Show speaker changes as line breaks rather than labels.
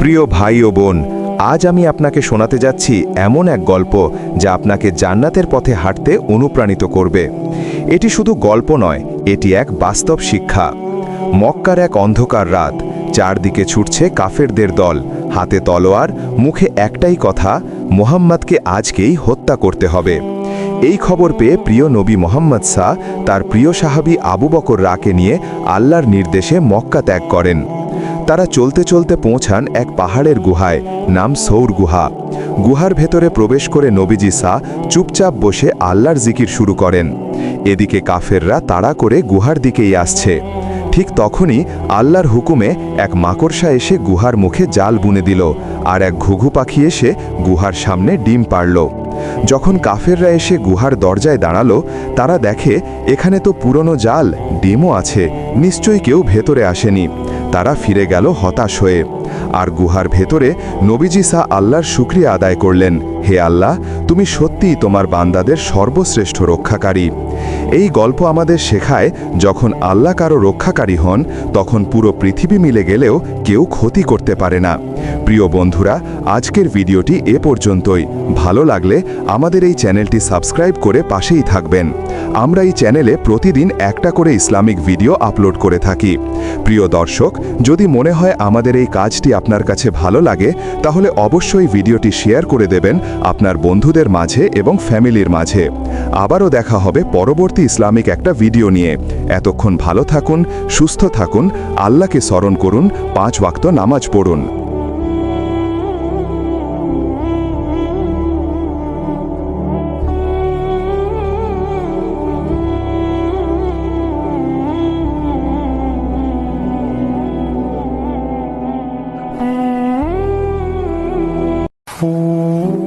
প্রিয় ভাই ও বোন, আজ আমি আপনাকে শোনাতে যাচ্ছি এমন এক গল্প যা আপনাকে জান্নাতের পথে হাঁটতে অনুপ্রাণিত করবে। এটি শুধু গল্প নয়, এটি এক বাস্তব শিক্ষা। মক্কার এক অন্ধকার রাত, চারদিকে ছুটছে কাফেরদের দল, হাতে তলোয়ার, মুখে একটাই কথা, মোহাম্মদকে আজকেই হত্যা করতে হবে। এই খবর পেয়ে প্রিয় নবী মোহাম্মদ শাহ তার প্রিয় সাহাবী আবু বকর রাকে নিয়ে আল্লাহর নির্দেশে মক্কা ত্যাগ করেন। তারা চলতে চলতে পৌঁছান এক পাহাড়ের গুহায়, নাম সৌর গুহা। গুহার ভেতরে প্রবেশ করে নবীজি শাহ চুপচাপ বসে আল্লাহর জিকির শুরু করেন। এদিকে কাফেররা তাড়া করে গুহার দিকেই আসছে। ঠিক তখনই আল্লাহর হুকুমে এক মাকড়সা এসে গুহার মুখে জাল বুনে দিল আর এক ঘুঘু পাখি এসে গুহার সামনে ডিম পারল যখন কাফেররা এসে গুহার দরজায় দাঁড়াল, তারা দেখে, এখানে তো পুরনো জাল, ডিমও আছে, নিশ্চয়ই কেউ ভেতরে আসেনি। তারা ফিরে গেল হতাশ হয়ে। আর গুহার ভেতরে নবীজি সা আল্লাহর শুক্রিয়া আদায় করলেন, হে আল্লাহ, তুমি সত্যিই তোমার বান্দাদের সর্বশ্রেষ্ঠ রক্ষাকারী। এই গল্প আমাদের শেখায়, যখন আল্লাহ কারও রক্ষাকারী হন, তখন পুরো পৃথিবী মিলে গেলেও কেউ ক্ষতি করতে পারে না। প্রিয় বন্ধুরা, আজকের ভিডিওটি এ পর্যন্তই। ভালো লাগলে আমাদের এই চ্যানেলটি সাবস্ক্রাইব করে পাশেই থাকবেন। আমরা এই চ্যানেলে প্রতিদিন একটা করে ইসলামিক ভিডিও আপলোড করে থাকি। প্রিয় দর্শক, যদি মনে হয় আমাদের এই কাজটি আপনার কাছে ভালো লাগে, তাহলে অবশ্যই ভিডিওটি শেয়ার করে দেবেন আপনার বন্ধুদের মাঝে এবং ফ্যামিলির মাঝে। আবারও দেখা হবে পরবর্তী ইসলামিক একটা ভিডিও নিয়ে। এতক্ষণ ভালো থাকুন, সুস্থ থাকুন, আল্লাহকে স্মরণ করুন, পাঁচ ওয়াক্ত নামাজ পড়ুন।
Ooh.